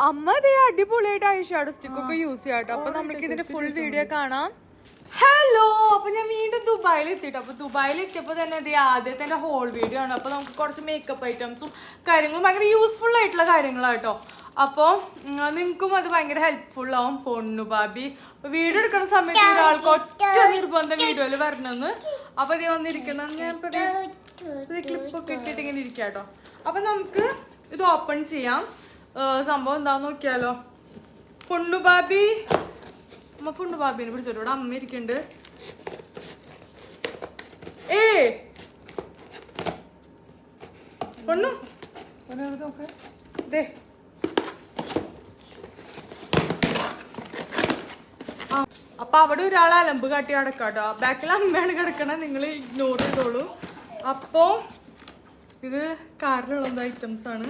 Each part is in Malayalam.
അമ്മ ദേ അടിപൊളിയായിട്ട് ഐ ഷാഡോ സ്റ്റിക്ക് ഒക്കെ യൂസ് ചെയ്യാട്ടോ അപ്പൊ നമുക്ക് ഇതിന്റെ ഫുൾ വീഡിയോ കാണാം. ഹലോ അപ്പൊ ഞാൻ വീണ്ടും ദുബായിൽ എത്തിട്ടോ. അപ്പൊ ദുബായിൽ എത്തിയപ്പോ തന്നെ ഇത് ആദ്യത്തെ എന്റെ ഹോൾ വീഡിയോ ആണ്. അപ്പൊ നമുക്ക് കുറച്ച് മേക്കപ്പ് ഐറ്റംസും കാര്യങ്ങളും ഭയങ്കര യൂസ്ഫുൾ ആയിട്ടുള്ള കാര്യങ്ങളാട്ടോ അപ്പോൾ നിങ്ങൾക്കും അത് ഭയങ്കര ഹെൽപ്ഫുൾ ആവും ഫോണിനു ബാബി വീഡിയോ എടുക്കുന്ന സമയത്ത് ഒരാൾക്ക് ഒറ്റ നിർബന്ധം വീഡിയോയിൽ വരണമെന്ന്. അപ്പൊ ഇത് വന്നിരിക്കണം ഞാൻ ക്ലിപ്പൊക്കെ ഇട്ടിട്ട് ഇങ്ങനെ ഇരിക്കാട്ടോ അപ്പൊ നമുക്ക് ഇത് ഓപ്പൺ ചെയ്യാം. സംഭവം എന്താന്ന് നോക്കിയാലോ. പൊണ്ണു ബാബി. അമ്മ പൊണ്ണു ബാബിനെ പിടിച്ചോട്ടോ ഇവിടെ അമ്മ ഇരിക്കുന്നുണ്ട്. ഏ ആ, അപ്പൊ അവിടെ ഒരാൾ അലമ്പ് കാട്ടി കിടക്കാട്ടോ ബാക്കിൽ അമ്മയാണ് കിടക്കണത് നിങ്ങൾ ഇഗ്നോർ ചെയ്തോളൂ. അപ്പോ ഇത് കാറിലുള്ള ഐറ്റംസ് ആണ്.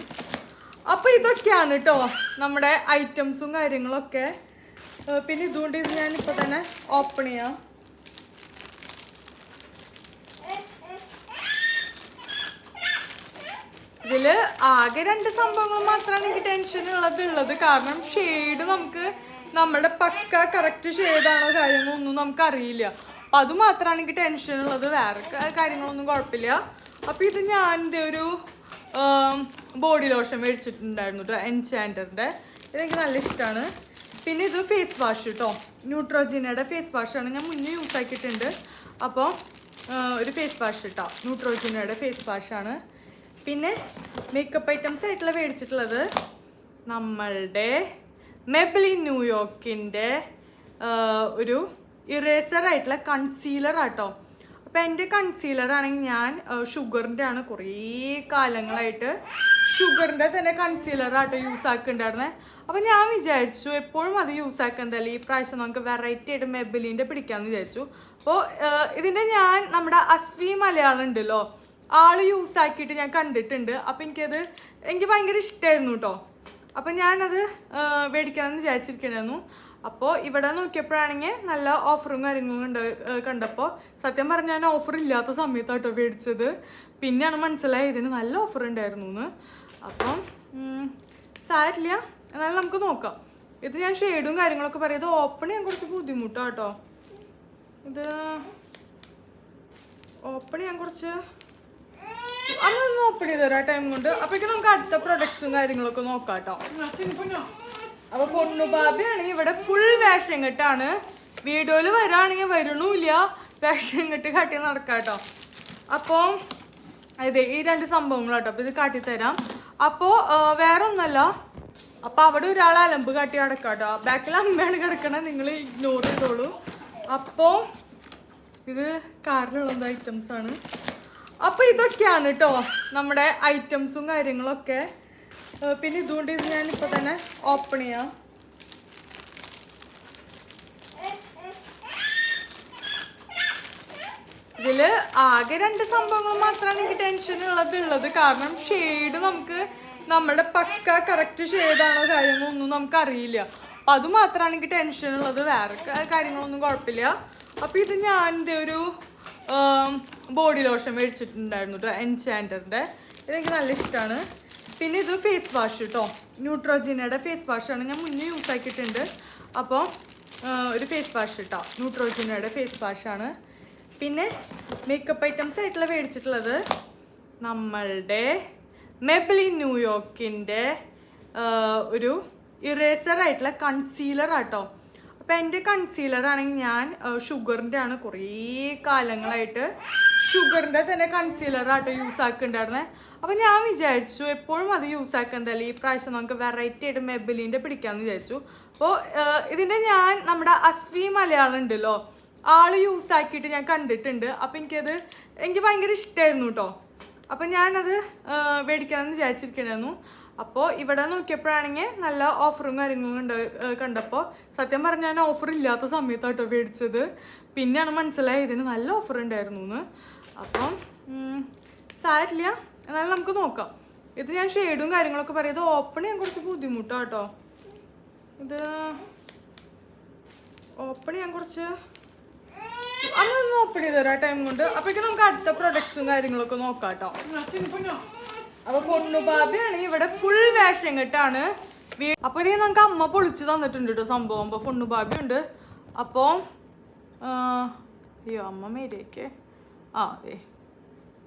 അപ്പൊ ഇതൊക്കെയാണ് കേട്ടോ നമ്മുടെ ഐറ്റംസും കാര്യങ്ങളൊക്കെ. പിന്നെ ഇതുകൊണ്ട് ഇത് ഞാൻ ഇപ്പൊ തന്നെ ഓപ്പൺ ചെയ്യാം. ഇതിൽ ആകെ രണ്ട് സംഭവങ്ങൾ മാത്രമാണ് എനിക്ക് ടെൻഷൻ ഉള്ളത് ഉള്ളത്. കാരണം ഷെയ്ഡ് നമുക്ക് നമ്മുടെ പക്ക കറക്റ്റ് ഷെയ്ഡാണോ കാര്യങ്ങളൊന്നും നമുക്ക് അറിയില്ല. അപ്പൊ അത് മാത്രമാണ് എനിക്ക് ടെൻഷൻ ഉള്ളത്. വേറെ കാര്യങ്ങളൊന്നും കുഴപ്പമില്ല. അപ്പൊ ഇത് ഞാൻ ഒരു ബോഡി ലോഷൻ മേടിച്ചിട്ടുണ്ടായിരുന്നു കേട്ടോ എൻചാൻഡറിന്റെ. ഇതെനിക്ക് നല്ല ഇഷ്ടമാണ് പിന്നെ ഇത് ഫേസ് വാഷ് കേട്ടോ ന്യൂട്രോജിനയുടെ ഫേസ് വാഷാണ് ഞാൻ മുന്നേ യൂസ് ആക്കിയിട്ടുണ്ട്. അപ്പോൾ ഒരു ഫേസ് വാഷ് കേട്ടോ ന്യൂട്രോജിനയുടെ ഫേസ് വാഷാണ് പിന്നെ മേക്കപ്പ് ഐറ്റംസ് ആയിട്ടുള്ള മേടിച്ചിട്ടുള്ളത് നമ്മളുടെ മെബിലിൻ ന്യൂയോർക്കിന്റെ ഒരു ഇറേസർ ആയിട്ടുള്ള കൺസീലർ ആട്ടോ. അപ്പോൾ എന്റെ കൺസീലർ ആണെങ്കിൽ ഞാൻ ഷുഗറിന്റെ ആണ് കുറേ കാലങ്ങളായിട്ട് ഷുഗറിന്റെ തന്നെ കൺസീലർ ആട്ടോ യൂസ് ആക്കുന്നുണ്ടായിരുന്നേ അപ്പം ഞാൻ വിചാരിച്ചു എപ്പോഴും അത് യൂസ് ആക്കുന്നതല്ല ഈ പ്രാവശ്യം നമുക്ക് വെറൈറ്റി ആയിട്ട് മെബിലിന്റെ പിടിക്കാമെന്ന് വിചാരിച്ചു. അപ്പോൾ ഇതിന്റെ ഞാൻ നമ്മുടെ അസ്വി മലയാളം ഉണ്ടല്ലോ ആൾ യൂസ് ആക്കിയിട്ട് ഞാൻ കണ്ടിട്ടുണ്ട്. അപ്പം എനിക്കത് എനിക്ക് ഭയങ്കര ഇഷ്ടമായിരുന്നു കേട്ടോ അപ്പം ഞാനത് മേടിക്കാമെന്ന് വിചാരിച്ചിരിക്കണമായിരുന്നു അപ്പോൾ ഇവിടെ നോക്കിയപ്പോഴാണെങ്കിൽ നല്ല ഓഫറും കാര്യങ്ങളും കണ്ട കണ്ടപ്പോൾ സത്യം പറഞ്ഞാൽ ഓഫർ ഇല്ലാത്ത സമയത്താട്ടോ മേടിച്ചത്. പിന്നെയാണ് മനസ്സിലായത് ഇതിന് നല്ല ഓഫർ ഉണ്ടായിരുന്നു എന്ന് അപ്പം സാരില്ല എന്നാലും നമുക്ക് നോക്കാം. ഇത് ഞാൻ ഷെയ്ഡും കാര്യങ്ങളൊക്കെ പറയാം. ഇത് ഓപ്പൺ ചെയ്യാൻ കുറച്ച് ബുദ്ധിമുട്ടാണ് കേട്ടോ ഇത് ഓപ്പൺ ചെയ്യാൻ കുറച്ച് അതൊന്ന് ഓപ്പൺ ചെയ്ത് തരാം ടൈം കൊണ്ട്. അപ്പോഴേക്കും നമുക്ക് അടുത്ത പ്രൊഡക്ട്സും കാര്യങ്ങളൊക്കെ നോക്കാം കേട്ടോ അപ്പൊ പൊണ്ണു ബാബിയാണ് ഇവിടെ ഫുൾ വേഷം കെട്ടാണ്. വീഡിയോയിൽ വരാണെങ്കിൽ വരണൂല്ല. വേഷം കെട്ട് കാട്ടി നടക്കാം കേട്ടോ അപ്പം അതെ ഈ രണ്ട് സംഭവങ്ങളാട്ടോ. അപ്പോൾ ഇത് കാട്ടിത്തരാം. അപ്പോൾ വേറെ ഒന്നല്ല അവിടെ ഒരാൾ അലമ്പ് കാട്ടി കിടക്കാം കേട്ടോ. ബാക്കിൽ അമ്മയാണ് കിടക്കണത് നിങ്ങൾ ഇഗ്നോർ ചെയ്തോളൂ. അപ്പോ ഇത് കാറിലുള്ള ഐറ്റംസ് ആണ്. അപ്പൊ ഇതൊക്കെയാണ് കേട്ടോ നമ്മുടെ ഐറ്റംസും കാര്യങ്ങളൊക്കെ. പിന്നെ ഇതുകൊണ്ട് ഇത് ഞാൻ ഇപ്പൊ തന്നെ ഓപ്പൺ ചെയ്യാം ഇതിൽ ആകെ രണ്ട് സംഭവങ്ങൾ മാത്രമാണ് എനിക്ക് ടെൻഷൻ ഉള്ളത് ഉള്ളത് കാരണം ഷെയ്ഡ് നമുക്ക് നമ്മുടെ പക്ക കറക്റ്റ് ഷെയ്ഡാണോ കാര്യങ്ങളൊന്നും നമുക്ക് അറിയില്ല അപ്പൊ അത് മാത്രമാണ് എനിക്ക് ടെൻഷൻ ഉള്ളത്. വേറെ കാര്യങ്ങളൊന്നും കുഴപ്പമില്ല. അപ്പൊ ഇത് ഞാൻ എന്റെ ഒരു ബോഡി ലോഷൻ മേടിച്ചിട്ടുണ്ടായിരുന്നു കേട്ടോ എൻചാൻഡറിന്റെ ഇതെനിക്ക് നല്ല ഇഷ്ടമാണ് പിന്നെ ഇത് ഫേസ് വാഷ് കേട്ടോ ന്യൂട്രോജിനയുടെ ഫേസ് വാഷാണ് ഞാൻ മുന്നേ യൂസ് ആക്കിയിട്ടുണ്ട്. അപ്പോൾ ഒരു ഫേസ് വാഷ് കേട്ടോ ന്യൂട്രോജിനയുടെ ഫേസ് വാഷാണ് പിന്നെ മേക്കപ്പ് ഐറ്റംസ് ആയിട്ടുള്ള മേടിച്ചിട്ടുള്ളത് നമ്മളുടെ മെബിലിൻ ന്യൂയോർക്കിന്റെ ഒരു ഇറേസർ ആയിട്ടുള്ള കൺസീലർ ആട്ടോ. അപ്പം എന്റെ കൺസീലർ ആണെങ്കിൽ ഞാൻ ഷുഗറിന്റെ ആണ് കുറേ കാലങ്ങളായിട്ട് ഷുഗറിന്റെ തന്നെ കൺസീലർ ആട്ടോ യൂസ് ആക്കുന്നുണ്ടായിരുന്നത് അപ്പം ഞാൻ വിചാരിച്ചു എപ്പോഴും അത് യൂസ് ആക്കുന്നതല്ലേ ഈ പ്രാവശ്യം നമുക്ക് വെറൈറ്റി ആയിട്ട് മെബിലിന്റെ പിടിക്കാമെന്ന് വിചാരിച്ചു. അപ്പോൾ ഇതിന്റെ ഞാൻ നമ്മുടെ അസ്വി മലയാളം ഉണ്ടല്ലോ ആൾ യൂസ് ആക്കിയിട്ട് ഞാൻ കണ്ടിട്ടുണ്ട്. അപ്പം എനിക്കത് എനിക്ക് ഭയങ്കര ഇഷ്ടമായിരുന്നു കേട്ടോ അപ്പം ഞാനത് മേടിക്കണമെന്ന് വിചാരിച്ചിരിക്കണമായിരുന്നു അപ്പോൾ ഇവിടെ നോക്കിയപ്പോഴാണെങ്കിൽ നല്ല ഓഫറും കാര്യങ്ങളും ഉണ്ട് കണ്ടപ്പോൾ സത്യം പറഞ്ഞാൽ ഞാൻ ഓഫർ ഇല്ലാത്ത സമയത്താണ് സമയത്താട്ടോ മേടിച്ചത്. പിന്നെയാണ് മനസ്സിലായത് നല്ല ഓഫർ ഉണ്ടായിരുന്നു എന്ന് അപ്പം സാരില്ല. എന്നാലും നമുക്ക് നോക്കാം. ഇത് ഞാൻ ഷെയ്ഡും കാര്യങ്ങളൊക്കെ പറയാം. ഇത് ഓപ്പൺ ചെയ്യാൻ കുറച്ച് ബുദ്ധിമുട്ടാണ് കേട്ടോ ഇത് ഓപ്പൺ ചെയ്യാൻ കുറച്ച് അതൊന്ന് ഓപ്പൺ ചെയ്ത് തരാം. ടൈം കൊണ്ട് അപ്പോഴേക്കും നമുക്ക് അടുത്ത പ്രൊഡക്ട്സും കാര്യങ്ങളൊക്കെ നോക്കാം കേട്ടോ. അപ്പൊ പൊണ്ണു ബാബിയാണ് ഇവിടെ ഫുൾ വേഷം കെട്ടാണ്. അപ്പൊ ഇനി നമുക്ക് അമ്മ പൊളിച്ചു തന്നിട്ടുണ്ട് കേട്ടോ സംഭവം. അപ്പൊ ഫുണ്ണു ബാബി ഉണ്ട് അപ്പോ അയ്യോ അമ്മ മേരിയൊക്കെ ആ അതെ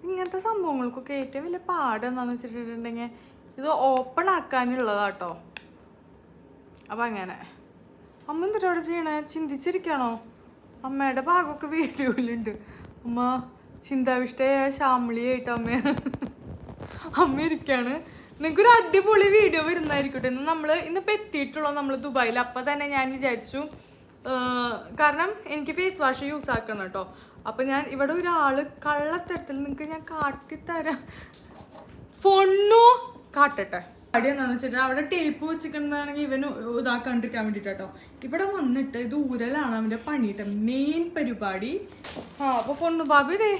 ഇങ്ങനത്തെ സംഭവങ്ങൾക്കൊക്കെ ഏറ്റവും വലിയ പാട് എന്താന്ന് വെച്ചിട്ടുണ്ടെങ്കിൽ ഇത് ഓപ്പൺ ആക്കാനുള്ളതാട്ടോ അപ്പൊ അങ്ങനെ. അമ്മ എന്തിട്ടാ അവിടെ ചെയ്യണേ? ചിന്തിച്ചിരിക്കണോ? അമ്മയുടെ ഭാഗമൊക്കെ വീഡിയോയിലുണ്ട് അമ്മ ചിന്താവിഷ്ടയായ ശ്യാമിളിയായിട്ട് അമ്മ. അമ്മ ഇരിക്കാണ്. നിങ്ങൾക്ക് ഒരു അടിപൊളി വീഡിയോ വരുന്നതായിരിക്കട്ടെ. ഇന്ന് നമ്മൾ ഇന്നിപ്പോൾ എത്തിയിട്ടുള്ളൂ നമ്മൾ ദുബായിൽ അപ്പം തന്നെ ഞാൻ വിചാരിച്ചു കാരണം എനിക്ക് ഫേസ് വാഷ് യൂസ് ആക്കണം കേട്ടോ. അപ്പം ഞാൻ ഇവിടെ ഒരാൾ കള്ളത്തരത്തിൽ നിങ്ങൾക്ക് ഞാൻ കാട്ടിത്തരാം. ഫോണു കാട്ടട്ടെ. അടി വെച്ചിട്ട് അവിടെ ടേപ്പ് വെച്ചിട്ടുണ്ടെന്നാണെങ്കിൽ ഇവന് ഇതാക്കാണ്ടിരിക്കാൻ വേണ്ടിട്ടോ ഇവിടെ വന്നിട്ട് ഇത് ഊരലാണ് അവന്റെ പണിയിട്ട് മെയിൻ പരിപാടി. ആ അപ്പൊ പൊണ്ണു ബാബു ഇതേ.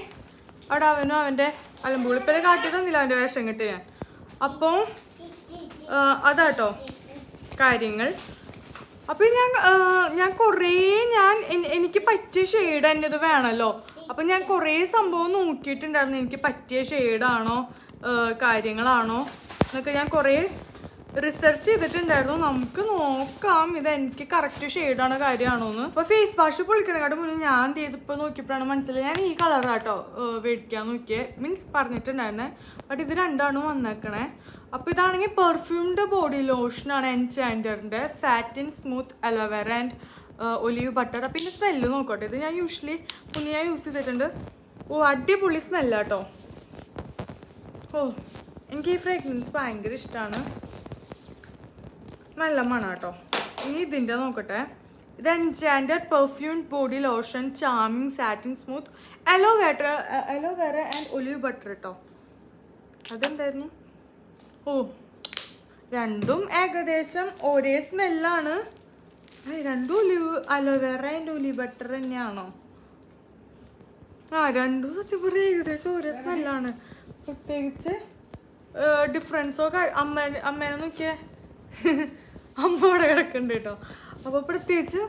അവിടെ അവനും അവന്റെ അലമ്പുളിപ്പല കാട്ടി തന്നില്ല അവന്റെ വേഷം കിട്ടി ഞാൻ. അപ്പോൾ അതാട്ടോ കാര്യങ്ങൾ. അപ്പൊ ഞാൻ ഞാൻ കുറേ ഞാൻ എനിക്ക് പറ്റിയ ഷെയ്ഡ് എന്റെ ഇത് വേണമല്ലോ അപ്പൊ ഞാൻ കുറേ സംഭവം നോക്കിയിട്ടുണ്ടായിരുന്നു. എനിക്ക് പറ്റിയ ഷെയ്ഡാണോ കാര്യങ്ങളാണോ? എന്നൊക്കെ ഞാൻ കുറേ റിസർച്ച് ചെയ്തിട്ടുണ്ടായിരുന്നു. നമുക്ക് നോക്കാം. ഇത് എനിക്ക് കറക്റ്റ് ഷെയ്ഡാണ് കാര്യമാണോ എന്ന് അപ്പോൾ ഫേസ് വാഷ് പൊളിക്കണേക്കാട്ട് മുന്നേ ഞാൻ എന്ത് ചെയ്തിപ്പോ നോക്കിയപ്പോഴാണ് മനസ്സിലായി ഞാൻ ഈ കളറാട്ടോ മേടിക്കാൻ നോക്കിയേ. മീൻസ് പറഞ്ഞിട്ടുണ്ടായിരുന്നേ. ബട്ട് ഇത് രണ്ടാണ് വന്നേക്കണേ. അപ്പോൾ ഇതാണെങ്കിൽ പെർഫ്യൂംഡ് ബോഡി ലോഷനാണ് എൻചാൻഡറിന്റെ satin smooth aloe vera and olive butter അപ്പം ഇതിന്റെ സ്മെല്ല് നോക്കട്ടെ. ഇത് ഞാൻ യൂഷ്വലി മുന്നേ ഞാൻ യൂസ് ചെയ്തിട്ടുണ്ട്. ഓ അടിപൊളി സ്മെല്ലാട്ടോ ഓ എനിക്ക് ഈ ഫ്രേഗ്രൻസ് ഭയങ്കര ഇഷ്ടമാണ് നല്ല മണം കേട്ടോ. ഇനി ഇതിന്റെ നോക്കട്ടെ. ഇത് enchanted perfume body lotion charming satin smooth അലോവേറ്റർ aloe vera and olive butter കേട്ടോ. അതെന്തായിരുന്നു? ഓ രണ്ടും ഏകദേശം ഒരേ സ്മെല്ലാണ്. രണ്ടും olive aloe vera and olive butter തന്നെയാണോ? ആ രണ്ടും സത്യം പറയാം ഏകദേശം ഒരേ സ്മെല്ലാണ്. പ്രത്യേകിച്ച് ഡിഫറൻസോ അമ്മ അമ്മേനെ നോക്കിയേ അമ്മ അവിടെ കിടക്കുന്നുണ്ട് കേട്ടോ അപ്പോൾ പ്രത്യേകിച്ച്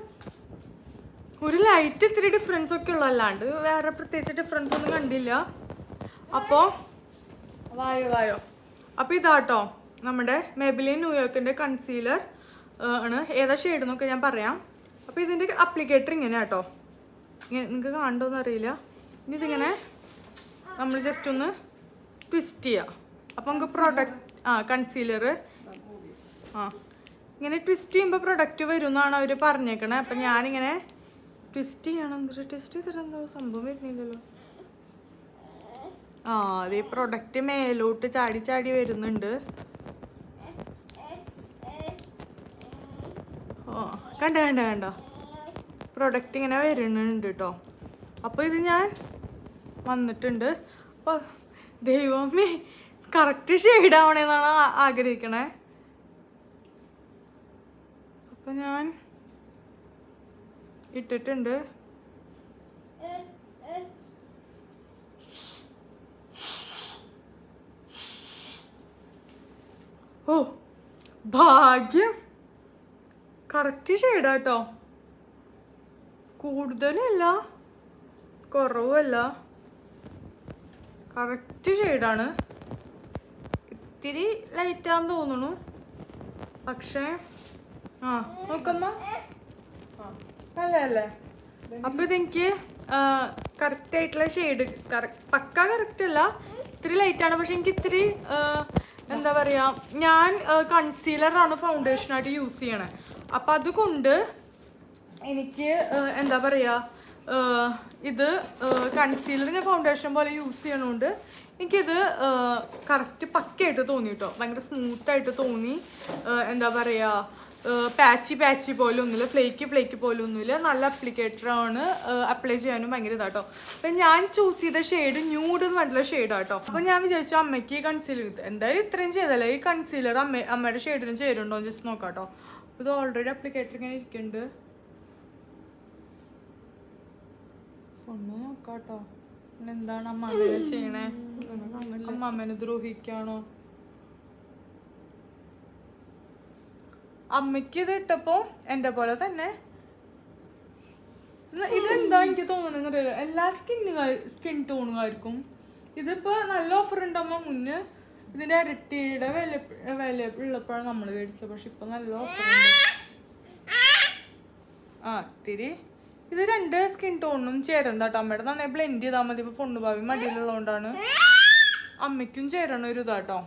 ഒരു ലൈറ്റ് ഇത്തിരി ഡിഫറൻസ് ഒക്കെ ഉള്ളു. അല്ലാണ്ട് വേറെ പ്രത്യേകിച്ച് ഡിഫറൻസ് ഒന്നും കണ്ടില്ല. അപ്പോൾ വായോ വായോ. അപ്പോൾ ഇതാട്ടോ നമ്മുടെ മെബിലിൻ ന്യൂയോർക്കിന്റെ കൺസീലർ ആണ്. ഏതാ ഷെയ്ഡ് എന്നൊക്കെ ഞാൻ പറയാം. അപ്പോൾ ഇതിന്റെ അപ്ലിക്കേറ്റർ ഇങ്ങനെ കേട്ടോ നിങ്ങൾക്ക് കാണണ്ടോന്ന് അറിയില്ല ഇനി ഇതിങ്ങനെ നമ്മൾ ജസ്റ്റ് ഒന്ന് ട്വിസ്റ്റ് ചെയ്യുക അപ്പോൾ നമുക്ക് പ്രൊഡക്റ്റ് ആ കൺസീലർ ആ. ഇങ്ങനെ ട്വിസ്റ്റ് ചെയ്യുമ്പോൾ പ്രൊഡക്റ്റ് വരും എന്നാണ് അവർ പറഞ്ഞേക്കണേ. അപ്പം ഞാനിങ്ങനെ ട്വിസ്റ്റ് ചെയ്യണം. എന്നിട്ട് ട്വിസ്റ്റ് ചെയ്തിട്ട് എന്തോ സംഭവം വരുന്നില്ലല്ലോ. ആ അത് ഈ പ്രൊഡക്റ്റ് മേലോട്ട് ചാടി ചാടി വരുന്നുണ്ട്. ഓ കണ്ട കണ്ട കണ്ട? പ്രൊഡക്റ്റ് ഇങ്ങനെ വരുന്നുണ്ട് കേട്ടോ അപ്പോൾ ഇത് ഞാൻ വന്നിട്ടുണ്ട്. അപ്പോൾ ദൈവമേ കറക്റ്റ് ഷെയ്ഡ് ആവണേന്നാണ് ആഗ്രഹിക്കണേ. അപ്പം ഞാൻ ഇട്ടിട്ടുണ്ട്. ഓ ഭാഗ്യം. കറക്റ്റ് ഷെയ്ഡാട്ടോ കൂടുതലല്ല കുറവല്ല കറക്റ്റ് ഷെയ്ഡാണ് ഇത്തിരി ലൈറ്റാന്ന് തോന്നുന്നു. പക്ഷേ ആ നോക്കമ്മ അല്ലേ അപ്പൊ ഇതെനിക്ക് കറക്റ്റ് ആയിട്ടുള്ള ഷെയ്ഡ് പക്ക കറക്റ്റ് അല്ല. ഇത്തിരി ലൈറ്റാണ് പക്ഷെ എനിക്ക് ഇത്തിരി എന്താ പറയാ ഞാൻ ഫൗണ്ടേഷൻ ആയിട്ട് യൂസ് ചെയ്യണേ. അപ്പൊ അതുകൊണ്ട് എനിക്ക് എന്താ പറയാ ഇത് കൺസീലർ ഞാൻ ഫൗണ്ടേഷൻ പോലെ യൂസ് ചെയ്യണോണ്ട് എനിക്കിത് കറക്റ്റ് പക്കയായിട്ട് തോന്നി കേട്ടോ ഭയങ്കര സ്മൂത്തായിട്ട് തോന്നി. എന്താ പറയുക പാച്ചി പാച്ചി പോലെ ഒന്നുമില്ല ഫ്ലേക്ക് ഫ്ലേക്ക് പോലെ ഒന്നുമില്ല. നല്ല അപ്ലിക്കേറ്ററാണ്. അപ്ലൈ ചെയ്യാനും ഭയങ്കര ഇതാട്ടോ. അപ്പം ഞാൻ ചൂസ് ചെയ്ത ഷെയ്ഡ് ന്യൂഡ് എന്ന് പറഞ്ഞിട്ടുള്ള ഷെയ്ഡാട്ടോ അപ്പം ഞാൻ വിചാരിച്ചു അമ്മയ്ക്ക് ഈ കൺസീലർ എന്തായാലും ഇത്രയും ചെയ്തല്ല? ഈ കൺസീലർ അമ്മ അമ്മയുടെ ഷെയ്ഡിന് ചേരുന്നുണ്ടോ ജസ്റ്റ് നോക്കാട്ടോ. ഇത് ഓൾറെഡി അപ്ലിക്കേറ്റർ ഇങ്ങനെ ഇരിക്കുന്നുണ്ട്. ഒന്ന് നോക്കാട്ടോ. എന്താണ് അമ്മാമേനെ ചെയ്യണേ? അമ്മമ്മനെ ദ്രോഹിക്കാണോ? അമ്മയ്ക്ക് ഇത് ഇട്ടപ്പോ എന്റെ പോലെ തന്നെ. ന്ന ഇതെന്താ എനിക്ക് തോന്നുന്നത് അറിയില്ല. എല്ലാ സ്കിന്നുകാർ സ്കിൻ ടോണുകാർക്കും ഇതിപ്പോ നല്ല ഓഫർ ഉണ്ടാകുമ്പോ മുന്നേ. ഇതിന്റെ ഇരട്ടിയുടെ വില വില ഉള്ളപ്പോഴാണ് നമ്മൾ മേടിച്ചത്. പക്ഷെ ഇപ്പൊ നല്ല ഓഫർ ഉണ്ട്. ആ ഇത്തിരി ഇത് രണ്ട് സ്കിൻ ടോണിനും ചേരണം കേട്ടോ അമ്മയുടെ നന്നായി ബ്ലെൻഡ് ചെയ്താൽ മതി. ഇപ്പൊ പൊണ്ണു ഭാവി മടിയിലുള്ളതുകൊണ്ടാണ്. അമ്മയ്ക്കും ചേരണ ഒരു ഇതാട്ടോ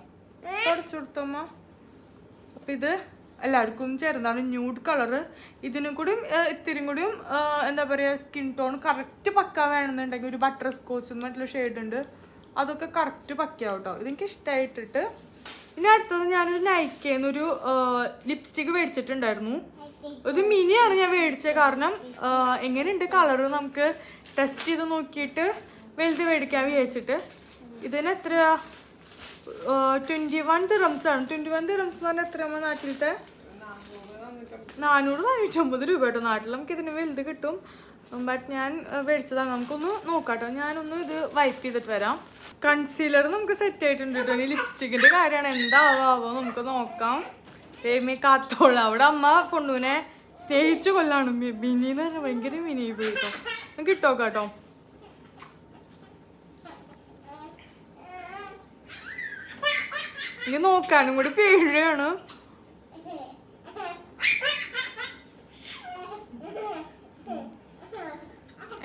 കുറച്ചു കൊടുത്തമ്മ ഇത് എല്ലാവർക്കും ചേർന്നാണ് ന്യൂഡ് കളറ് ഇതിനും കൂടിയും ഇത്തിരി കൂടിയും എന്താ പറയുക സ്കിൻ ടോൺ കറക്റ്റ് പക്ക വേണമെന്നുണ്ടെങ്കിൽ ഒരു ബട്ടർ സ്കോച്ച് എന്ന് പറഞ്ഞിട്ടുള്ള ഷെയ്ഡ് ഉണ്ട്. അതൊക്കെ കറക്റ്റ് പക്കയാവും ഇതെനിക്ക് ഇഷ്ടമായിട്ടിട്ട് ഇനി അടുത്തത് ഞാനൊരു നൈക്കേന്നൊരു ലിപ്സ്റ്റിക്ക് മേടിച്ചിട്ടുണ്ടായിരുന്നു. ഇത് മിനിയാണ് ഞാൻ മേടിച്ചത് കാരണം എങ്ങനെയുണ്ട് കളറ് നമുക്ക് ടെസ്റ്റ് ചെയ്ത് നോക്കിയിട്ട് വലുത് മേടിക്കാൻ വിചാരിച്ചിട്ട്. ഇതിന് എത്ര ട്വന്റി വൺ ദിറംസ് ആണ്. ട്വന്റി വൺ ദിറംസ് എന്ന് പറഞ്ഞാൽ എത്രയാ നമ്മുടെ നാട്ടിലത്തെ? നാനൂറ് നാനൂറ്റമ്പത് രൂപ കേട്ടോ നാട്ടിൽ നമുക്ക് ഇതിന് വലുത് കിട്ടും. ബട്ട് ഞാൻ മേടിച്ചതാണ്. നമുക്കൊന്ന് നോക്കാട്ടോ. ഞാനൊന്ന് ഇത് വൈപ്പ് ചെയ്തിട്ട് വരാം. കൺസീലർ നമുക്ക് സെറ്റ് ആയിട്ടുണ്ട് കേട്ടോ. ഇനി ലിപ്സ്റ്റിക്കിന്റെ കാര്യമാണ് ആവോ നമുക്ക് നോക്കാം. ഏമി കാത്തോളാം. അവിടെ അമ്മ പൊണ്ണുവിനെ സ്നേഹിച്ചു കൊല്ലാണ്. മിനി എന്ന് പറഞ്ഞാൽ ഭയങ്കര മിനി പോയിട്ടോ കിട്ടോ കേട്ടോ? ഇനി നോക്കാനും കൂടി പേടിയാണ്.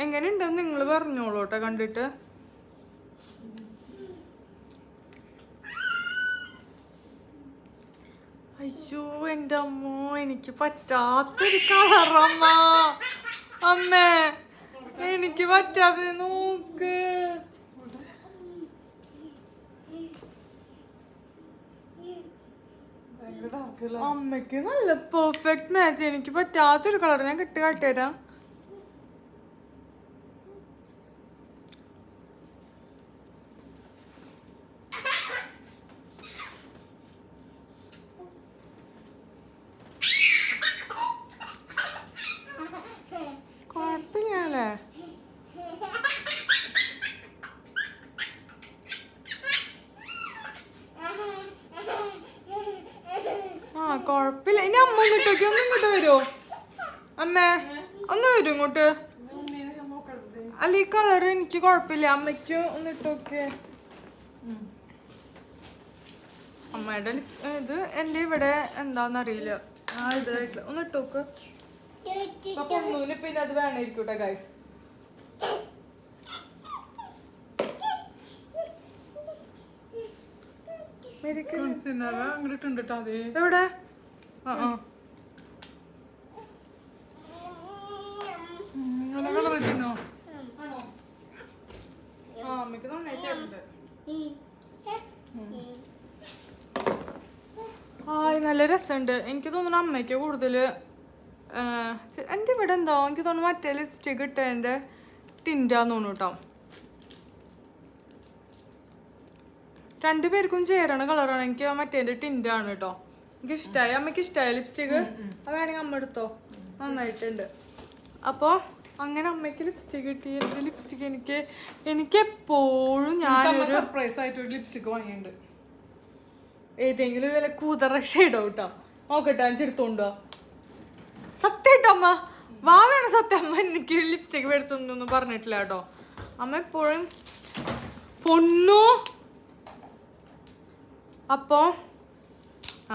എങ്ങനെയുണ്ടെന്ന് നിങ്ങൾ പറഞ്ഞോളൂ കണ്ടിട്ട്. അയ്യോ എന്റെ അമ്മോ എനിക്ക് പറ്റാത്തൊരു കളറമ്മ. അമ്മേ എനിക്ക് പറ്റാതെ നോക്ക്. അമ്മയ്ക്ക് അമ്മയ്ക്ക് നല്ല പെർഫെക്റ്റ് മാച്ച് എനിക്ക് പറ്റാത്തൊരു കളർ ഞാൻ കിട്ടി കാട്ടിത്തരാം കുഴപ്പമില്ലേ ആ കുഴപ്പമില്ല. ഇനി അമ്മ ഇങ്ങോട്ടേക്ക് ഒന്ന് ഇങ്ങോട്ട് വരുമോ അമ്മേ ഒന്ന് വരും ഇങ്ങോട്ട്. അല്ല ഈ കളർ എനിക്ക് കുഴപ്പമില്ല. അമ്മയ്ക്ക് ഒന്ന് ഇട്ടോക്കെ അമ്മയുടെ ഇത് എന്റെ ഇവിടെ എന്താന്നറിയില്ല ആ ഇതായിട്ടില്ല ഒന്ന് ഇട്ടോക്ക് പിന്നെ അത് വേണമായിരിക്കൂട്ടെ ഗൈസ് എവിടെ? ഹായ് നല്ല രസമുണ്ട്. എനിക്ക് തോന്നുന്നു അമ്മയ്ക്ക് കൂടുതൽ എന്റെ ഇവിടെ എന്തോ എനിക്ക് തോന്നുന്നു മറ്റേ ലിപ്സ്റ്റിക് ഇട്ടതിന്റെ ടിന്റാന്ന് തോന്നുന്നു കേട്ടോ. രണ്ടുപേർക്കും ചേരണ കളറാണ് എനിക്ക് മറ്റേന്റെ ടിന്റാണ് കേട്ടോ. എനിക്ക് ഇഷ്ടമായി അമ്മയ്ക്ക് ഇഷ്ടമായ ലിപ്സ്റ്റിക് അത് വേണമെങ്കിൽ അമ്മ എടുത്തോ? നന്നായിട്ടുണ്ട്. അപ്പോൾ അങ്ങനെ അമ്മയ്ക്ക് ലിപ്സ്റ്റിക് കിട്ടി. എന്റെ ലിപ്സ്റ്റിക് എനിക്ക്? എനിക്ക് എപ്പോഴും ഞാൻ സർപ്രൈസ് ആയിട്ട് ഒരു ലിപ്സ്റ്റിക് വാങ്ങിയിട്ടുണ്ട്. ഏതെങ്കിലും വില കൂതറ ഷെയ്ഡോ കേട്ടോ നോക്കട്ടെ അഞ്ചെടുത്തോണ്ടോ സത്യമായിട്ടോ അമ്മ? വേണം സത്യം. അമ്മ എനിക്ക് ലിപ്സ്റ്റിക് മേടിച്ചൊന്നും പറഞ്ഞിട്ടില്ല കേട്ടോ. അമ്മ എപ്പോഴും പൊണ്ണു. അപ്പോ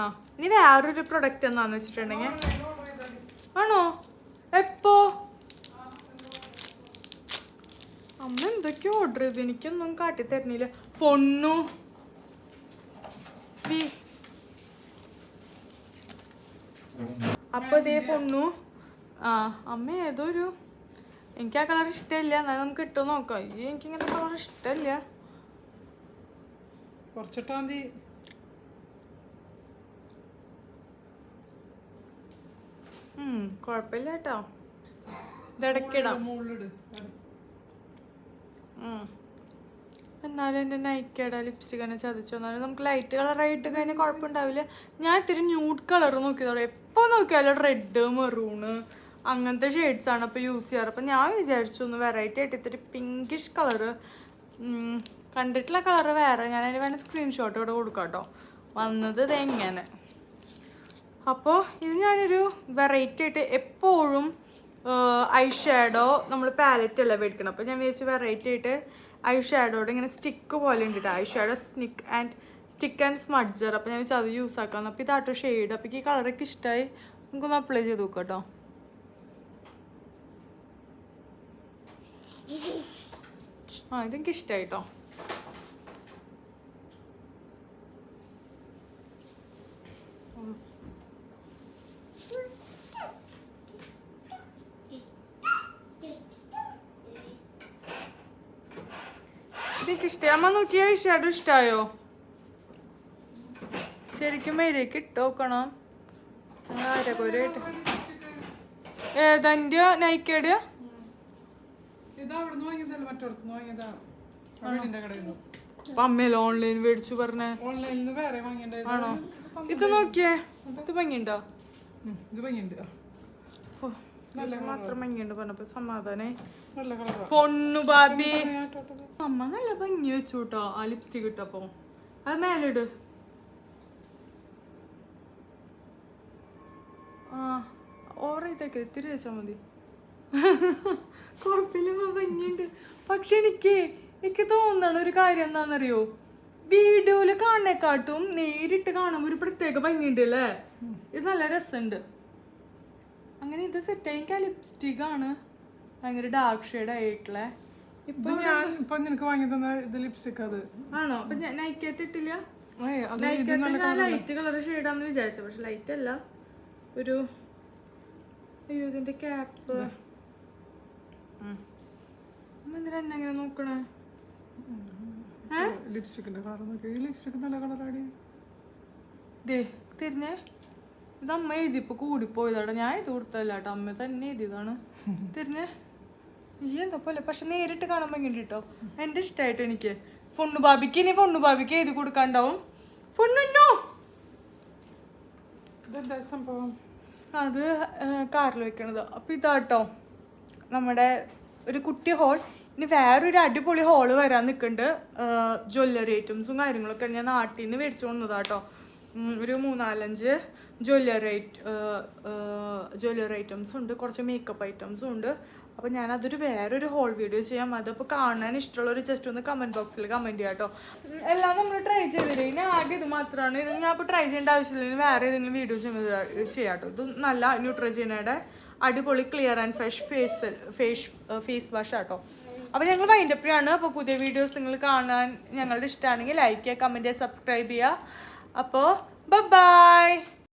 ആ. ഇനി വേറൊരു പ്രൊഡക്റ്റ് എന്താന്ന് വെച്ചിട്ടുണ്ടെങ്കിൽ? ആണോ? എപ്പോ? അമ്മ എന്തൊക്കെയോ ഓർഡർ ചെയ്ത്. എനിക്കൊന്നും കാട്ടി തരുന്നില്ല പൊണ്ണു അപ്പൊ ഇതേ പൊണ്ണു. ആ അമ്മ ഏതോ ഒരു എനിക്ക് ആ കളർ ഇഷ്ടമില്ല. എന്നാൽ നമുക്ക് ഇട്ടോ നോക്കാം. എനിക്ക് ഇങ്ങനെ കളർ ഇഷ്ടമില്ല. കുറച്ചിട്ടാ മതി ഉം കുഴപ്പമില്ല കേട്ടോ. ഇതടക്കിടാം. എന്നാലും എന്റെ നൈക്കയുടെ ലിപ്സ്റ്റിക് തന്നെ ചതിച്ചു. എന്നാലും നമുക്ക് ലൈറ്റ് കളറായിട്ട് കഴിഞ്ഞാൽ കുഴപ്പമുണ്ടാവില്ല. ഞാൻ ഇത്തിരി ന്യൂഡ് കളർ നോക്കിയതോടെ. എപ്പോൾ നോക്കിയാലും റെഡ് മെറൂണ് അങ്ങനത്തെ ഷെയ്ഡ്സ് ആണ് അപ്പോൾ യൂസ് ചെയ്യാറ്. അപ്പൊ ഞാൻ വിചാരിച്ചു ഒന്ന് വെറൈറ്റി ആയിട്ട് ഇത്തിരി പിങ്കിഷ് കളറ് കണ്ടിട്ടുള്ള കളറ് വേറെ. ഞാൻ അതിന് വേണ്ട സ്ക്രീൻഷോട്ട് ഇവിടെ കൊടുക്കാം കേട്ടോ. വന്നത് ഇതെങ്ങനെ? അപ്പോൾ ഇത് ഞാനൊരു വെറൈറ്റി ആയിട്ട് എപ്പോഴും ഐ ഷാഡോ നമ്മൾ പാലറ്റ് അല്ല മേടിക്കണം. അപ്പോൾ ഞാൻ വിചാരിച്ചു വെറൈറ്റി ആയിട്ട് ഐ ഷാഡോയുടെ ഇങ്ങനെ സ്റ്റിക്ക് പോലെ ഉണ്ട് eye shadow stick and stick and smudger അപ്പോൾ ഞാൻ വെച്ചാൽ അത് യൂസ് ആക്കാം അപ്പോൾ ഇതാട്ടോ ഷെയ്ഡ് അപ്പോൾ ഈ കളറൊക്കെ ഇഷ്ടമായി നമുക്കൊന്ന് അപ്ലൈ ചെയ്ത് നോക്കാം കേട്ടോ ആ ഇതെനിക്ക് ഇഷ്ടമായി കേട്ടോ ഇഷ്ടമായി അമ്മ നോക്കിയാ ഷാഡോ ഇഷ്ടമായോ ശരിക്കും മേലേക്ക് ഇട്ടോക്കണം ആരകോരായിട്ട് ഏതാന്റെ നൈക്കേടിയാ ഓൺലൈൻ മേടിച്ചു പറഞ്ഞേ? ആണോ? ഇത് നോക്കിയേ. ഇത് ഭംഗിയുണ്ടോ? ഇത് ഭംഗിയുണ്ട്. മാത്രം ഭംഗിയുണ്ട് പറഞ്ഞപ്പോ സമാധാനേ നല്ല കളറാ പൊണ്ണു ബാബി അമ്മ നല്ല ഭംഗി വെച്ചു കേട്ടോ ആ ലിപ്സ്റ്റിക് ഇട്ടപ്പോ. അത് മേലിട് ആ ഓറ ഇതൊക്കെ ഇത്തിരി വെച്ചാൽ മതി. കുഴപ്പമില്ല ഭംഗിയുണ്ട്. പക്ഷെ എനിക്ക് എനിക്ക് തോന്നണ ഒരു കാര്യം എന്താണെന്നറിയോ? വീഡിയോയിൽ കാണുന്നേക്കാട്ടും നേരിട്ട് കാണുമ്പോൾ ഒരു പ്രത്യേക ഭംഗിയുണ്ട് അല്ലേ? ഇത് നല്ല രസമുണ്ട് അങ്ങനെ ഇത് സെറ്റ് ആയി ലിപ്സ്റ്റിക് ആണ് ഭയങ്കര ഡാർക്ക് ഷെയ്ഡ് ആയിട്ടുള്ള. ഇപ്പൊ ഞാൻ ഇപ്പൊ നിനക്ക് വാങ്ങി തന്ന ഇത് ലിപ്സ്റ്റിക് അത്. ആണോ? അപ്പൊ ഞാൻ നൈക്കത്ത് ഇട്ടില്ല? നൈക്കത്ത് ഞാൻ ലൈറ്റ് കളർ ഷെയ്ഡാന്ന് വിചാരിച്ചു. പക്ഷെ ലൈറ്റ് അല്ല. ഒരു അയ്യോ ഇതിന്റെ ക്യാപ്പ് എന്തിനാ എന്നെ അങ്ങനെ നോക്കണേ? ലിപ്സ്റ്റിക്കിന്റെ കളർ നോക്കി. ഈ ലിപ്സ്റ്റിക് നല്ല കളറാടി ദേ തിരിഞ്ഞേ. ഇത് അമ്മ എഴുതിയപ്പോ കൂടിപ്പോയതാട്ടോ. ഞാൻ ഇത് കൊടുത്തല്ല കേട്ടോ അമ്മ തന്നെ എഴുതിയതാണ്. തിരിഞ്ഞേ. ഈ എന്താ പോലെ? പക്ഷെ നേരിട്ട് കാണാൻ ഭംഗിയുണ്ട് കിട്ടോ എന്റെ ഇഷ്ടമായിട്ട് എനിക്ക്? പൊണ്ണു ബാബിക്ക് ഇനി പൊണ്ണു ബാബിക്ക് എഴുതി കൊടുക്കാണ്ടാവും. പൊണ്ണുന്നോ ഇതെന്താ സംഭവം? അത് കാറിൽ വെക്കണത്. അപ്പം ഇതാട്ടോ നമ്മുടെ ഒരു കുട്ടി ഹോൾ ഇനി വേറൊരു അടിപൊളി ഹോൾ വരാൻ നിൽക്കുന്നുണ്ട് ജ്വല്ലറി ഐറ്റംസും കാര്യങ്ങളൊക്കെ ഞാൻ നാട്ടിൽ നിന്ന് മേടിച്ചു കൊണ്ടതാട്ടോ ഒരു മൂന്നാലഞ്ച് ജ്വല്ലറി ജ്വല്ലറി ഐറ്റംസും ഉണ്ട്. കുറച്ച് മേക്കപ്പ് ഐറ്റംസും ഉണ്ട്. അപ്പോൾ ഞാൻ അതൊരു വേറൊരു ഹോൾ വീഡിയോ ചെയ്യാം. അതപ്പോൾ കാണാൻ ഇഷ്ടമുള്ള ഒരു ജസ്റ്റ് ഒന്ന് കമന്റ് ബോക്സിൽ കമന്റ് ചെയ്യാം കേട്ടോ എല്ലാം നമ്മൾ ട്രൈ ചെയ്തില്ലേ? ഇനി ആകെ ഇത് മാത്രമാണ് ഞാൻ അപ്പോൾ ട്രൈ ചെയ്യേണ്ട ആവശ്യമില്ല. ഇനി വേറെ ഏതെങ്കിലും വീഡിയോ ചെയ്യുമ്പോൾ ചെയ്യാം ഇത് നല്ല ന്യൂട്രജീനയുടെ അടിപൊളി clear and fresh face face face wash ആട്ടോ അപ്പോൾ ഞങ്ങൾ വൈൻഡപ്പ് ആണ് അപ്പോൾ പുതിയ വീഡിയോസ് നിങ്ങൾ കാണാൻ ഞങ്ങളുടെ ഇഷ്ടമാണെങ്കിൽ ലൈക്ക് ചെയ്യുക കമന്റ് ചെയ്യുക സബ്സ്ക്രൈബ് ചെയ്യുക. അപ്പോൾ ബൈ